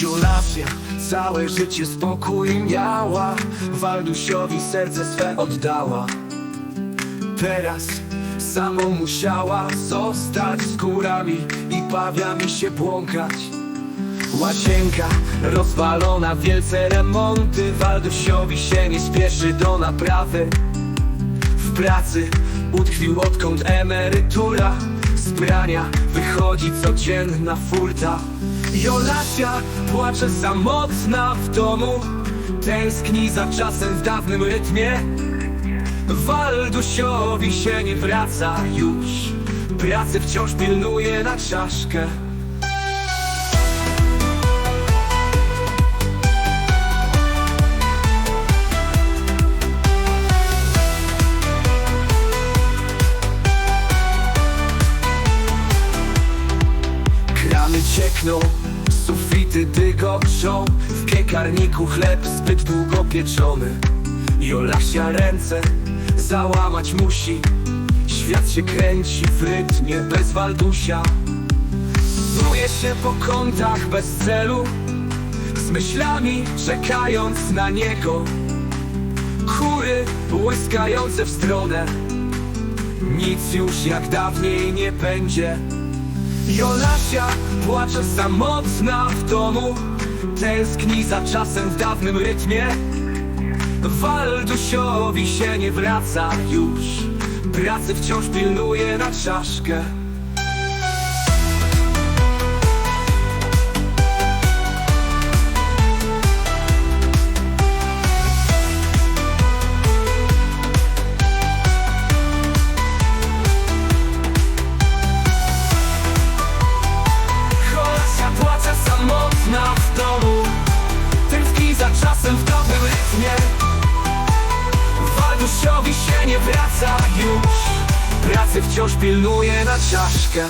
Julasia całe życie spokój miała Waldusiowi serce swe oddała. Teraz samą musiała zostać z kurami i pawiami się błąkać. Łazienka rozwalona, wielce remonty Waldusiowi się nie spieszy do naprawy. W pracy utkwił odkąd emerytura Z prania wychodzi codzienna furta Jolasia płacze samotna w domu. Tęskni za czasem w dawnym rytmie. Waldusiowi się nie wraca już. Pracy wciąż pilnuje na czaszkę. Krany ciekną, sufity dygoczą W piekarniku chleb zbyt długo pieczony. Jolasia ręce załamać musi. Świat się kręci w rytmie bez Waldusia. Znuje się po kątach bez celu. Z myślami czekając na niego. Chóry błyskające w stronę. Nic już jak dawniej nie będzie Jolasia płacze samotna w domu. Tęskni za czasem w dawnym rytmie. Waldusiowi się nie wraca już. Pracy wciąż pilnuje na czaszkę wraca już. Pracy wciąż pilnuje na czaszkę